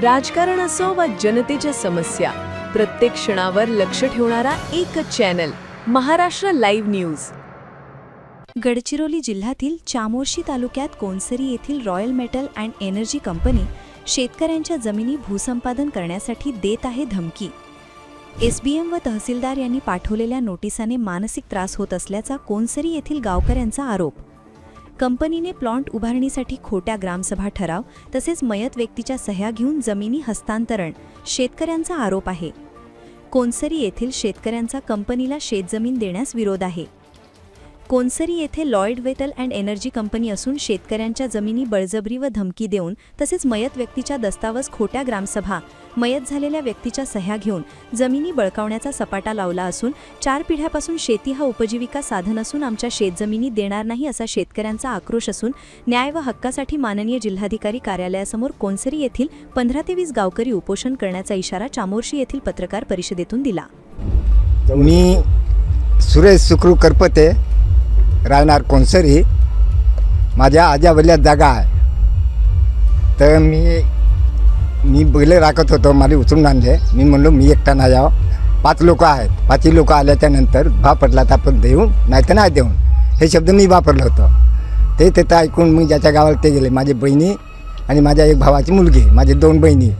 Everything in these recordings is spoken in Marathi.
राजकारण असो वा जनतेच्या समस्या प्रत्येक क्षणावर लक्ष ठेवणारा एकच channel Maharashtra live news. Gadchiroli जिल्ह्यातील चामोर्शी तालुक्यात कोनसरी येथील royal metal and energy company शेतकऱ्यांच्या जमिनी भूसंपादन करण्यासाठी देत आहे धमकी. एसबीएम व तहसीलदार यांनी पाठवलेल्या नोटिसाने मानसिक त्रास होत असल्याचा कोनसरी येथील गावकऱ्यांचा आरोप. कंपनीने प्लॉन्ट उभारणीसाठी खोट्या ग्रामसभा ठराव तसेच मयत व्यक्तीच्या सह्या घेऊन जमिनी हस्तांतरण शेतकऱ्यांचा आरोप आहे. कोनसरी येथील शेतकऱ्यांचा कंपनीला शेतजमीन देण्यास विरोध आहे. कोनसरी येथे Lloyd Vettel and energy company असून शेतकऱ्यांच्या जमिनी बळजबरी व धमकी देऊन तसेच मयत व्यक्तीच्या दस्तावज खोट्या ग्रामसभा मयत झालेल्या व्यक्तीच्या सह्या घेऊन जमिनी बळकावण्याचा सपाटा लावला असून चार पिढ्यापासून शेती हा उपजीविका साधन असून आमच्या शेतजमिनी देणार नाही असा शेतकऱ्यांचा आक्रोश असून न्याय व हक्कासाठी माननीय जिल्हाधिकारी कार्यालयासमोर कोनसरी येथील पंधरा ते वीस गावकरी उपोषण करण्याचा इशारा चामोर्शी येथील पत्रकार परिषदेतून दिला. मी सुरेश सुखरू करपते राहणार कोणसरी माझ्या आजावल्या जागा आहे. तर मी मी बैल राखत होतो मला उचलून आणले. मी म्हणलो मी एकटा नाही यावं पाच लोक आहेत. पाचही लोक आल्याच्यानंतर पडला तर आपण देऊन नाही तर नाही देऊन. हे शब्द मी वापरलं होतं. ते तिथं ऐकून मी ज्याच्या गावाला ते गेले. माझी बहिणी आणि माझ्या एक भावाची मुलगी माझे दोन बहिणी.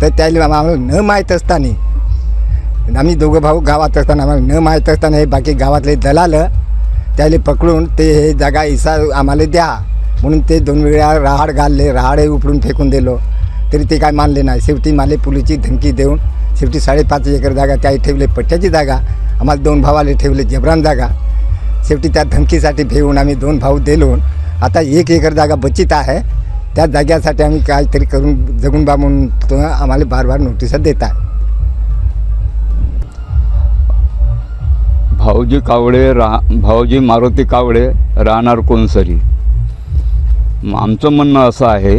तर त्याला आम्हाला न माहीत असताना आम्ही दोघं भाऊ गावात असताना आम्हाला न माहीत असताना हे बाकी गावातले दलाल त्याला पकडून ते हे जागा इसा आम्हाला द्या. म्हणून ते दोन वेळा राहाड घालले. राहाडही उपडून फेकून दिलो. तरी ते काय मानले नाही. शेवटी माले पुलीची धमकी देऊन शेवटी साडेपाच एकर जागा त्याही ठेवले. पट्ट्याची जागा. आम्हाला दोन भावाले ठेवले. जबरान जागा. शेवटी त्या धमकीसाठी भेऊन आम्ही दोन भाऊ दिलो. आता एक एकर जागा बचित आहे. त्या जाग्यासाठी आम्ही काहीतरी करून जगून बा म्हणून तो आम्हाला बार बार नोटिसा देत आहे भाऊजी कावडे रा भाऊजी मारुती कावडे राहणार कोणसरी आमचं म्हणणं असं आहे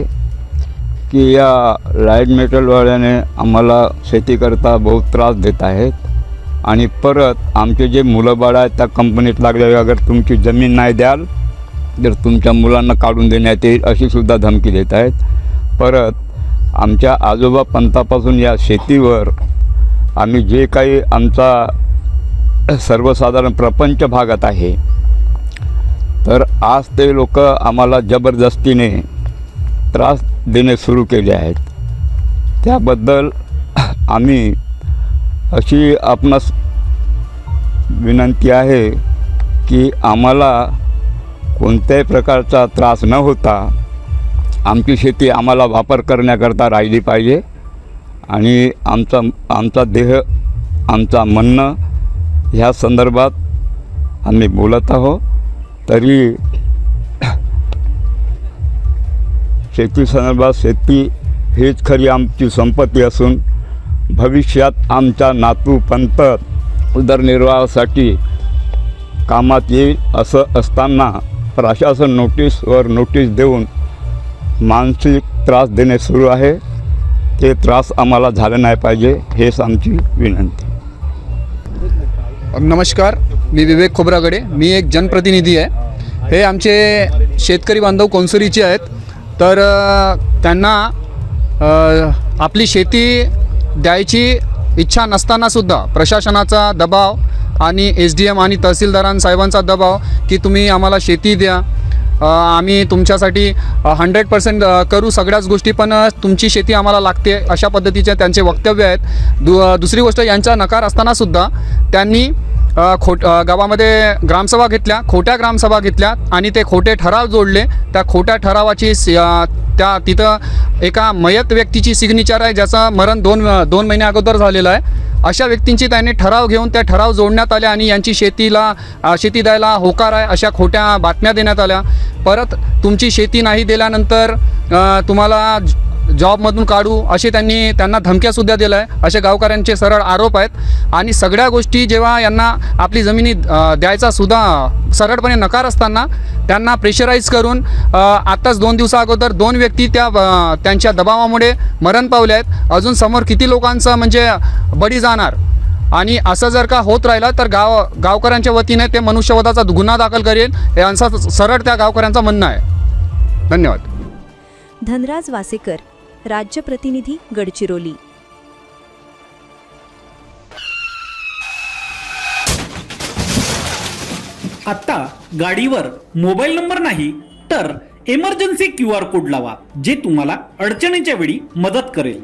की या लाइट मेटलवाल्याने आम्हाला शेतीकरता बहुत त्रास देत आहेत. आणि परत आमचे जे मुलं बाळ आहेत त्या कंपनीत लागले अगर तुमची जमीन नाही द्याल तर तुमच्या मुलांना काढून देण्यात येईल अशीसुद्धा धमकी देत आहेत. परत आमच्या आजोबा पंथापासून या शेतीवर आम्ही जे काही आमचा सर्वसाधारण प्रपंच भागात आहे. तर आज ते लोक आम्हाला जबरदस्तीने त्रास देणे सुरू केले आहेत. त्याबद्दल आम्ही अशी आपणास विनंती आहे की आम्हाला कोणत्याही प्रकारचा त्रास न होता आमची शेती आम्हाला वापर करण्याकरता राहिली पाहिजे. आणि आमचा आमचा देह आमचा म्हणणं ह्या संदर्भात आम्ही बोलत आहोत. तरी शेती संदर्भात शेती हीच खरी आमची संपत्ती असून भविष्यात आमच्या नातू पंत उदरनिर्वाहासाठी कामात येईल असं असताना प्रशासन नोटीसवर नोटीस देऊन मानसिक त्रास देणे सुरू आहे. ते त्रास आम्हाला झाले नाही पाहिजे हेच आमची विनंती. नमस्कार मी विवेक खोब्रागडे. मी एक जनप्रतिनिधी आहे. हे आमचे शेतकरी बांधव कोनसुरीचे आहेत. तर त्यांना आपली शेती द्यायची इच्छा नसतानासुद्धा प्रशासनाचा दबाव आणि एस डी एम आणि तहसीलदारांसाहेबांचा दबाव की तुम्ही आम्हाला शेती द्या. आम्ही तुमच्यासाठी हंड्रेड पर्सेंट करू सगळ्याच गोष्टी पण तुमची शेती आम्हाला लागते अशा पद्धतीचे त्यांचे वक्तव्य आहेत. दु दुसरी गोष्ट यांचा नकार असतानासुद्धा त्यांनी खोट गावामध्ये ग्रामसभा घेतल्या खोट्या ग्रामसभा घेतल्या आणि ते खोटे ठराव जोडले. त्या खोट्या ठरावाची त्या तिथं एका मयत व्यक्तीची सिग्नेचर आहे ज्याचं मरण दोन दोन महिन्या अगोदर झालेलं आहे. अशा व्यक्तींची त्यांनी ठराव घेऊन त्या ठराव जोडण्यात आल्या आणि यांची शेतीला शेती द्यायला होकार आहे अशा खोट्या बातम्या देण्यात आल्या. परत तुमची शेती नाही दिल्यानंतर तुम्हाला ज- जॉबमधून काढू असे त्यांनी त्यांना धमक्यासुद्धा दिल्या आहे असे गावकऱ्यांचे सरळ आरोप आहेत. आणि सगळ्या गोष्टी जेव्हा यांना आपली जमिनी द्यायचा सुद्धा सरळपणे नकार असताना त्यांना प्रेशराईज करून आत्ताच दोन दिवसा अगोदर दोन व्यक्ती त्या त्यांच्या दबावामुळे मरण पावले आहेत. अजून समोर किती लोकांचं म्हणजे बळी जाणार? आणि असं जर का होत राहिलं तर गाव गावकऱ्यांच्या वतीने ते मनुष्यवधाचा गुन्हा दाखल करेल. हे यांचा सरळ त्या गावकऱ्यांचं म्हणणं आहे. धन्यवाद. धनराज वासेकर राज्य प्रतिनिधी गडचिरोली. आता गाडीवर मोबाईल नंबर नाही तर एमर्जन्सी क्यू आर कोड लावा जे तुम्हाला अडचणीच्या वेळी मदत करेल.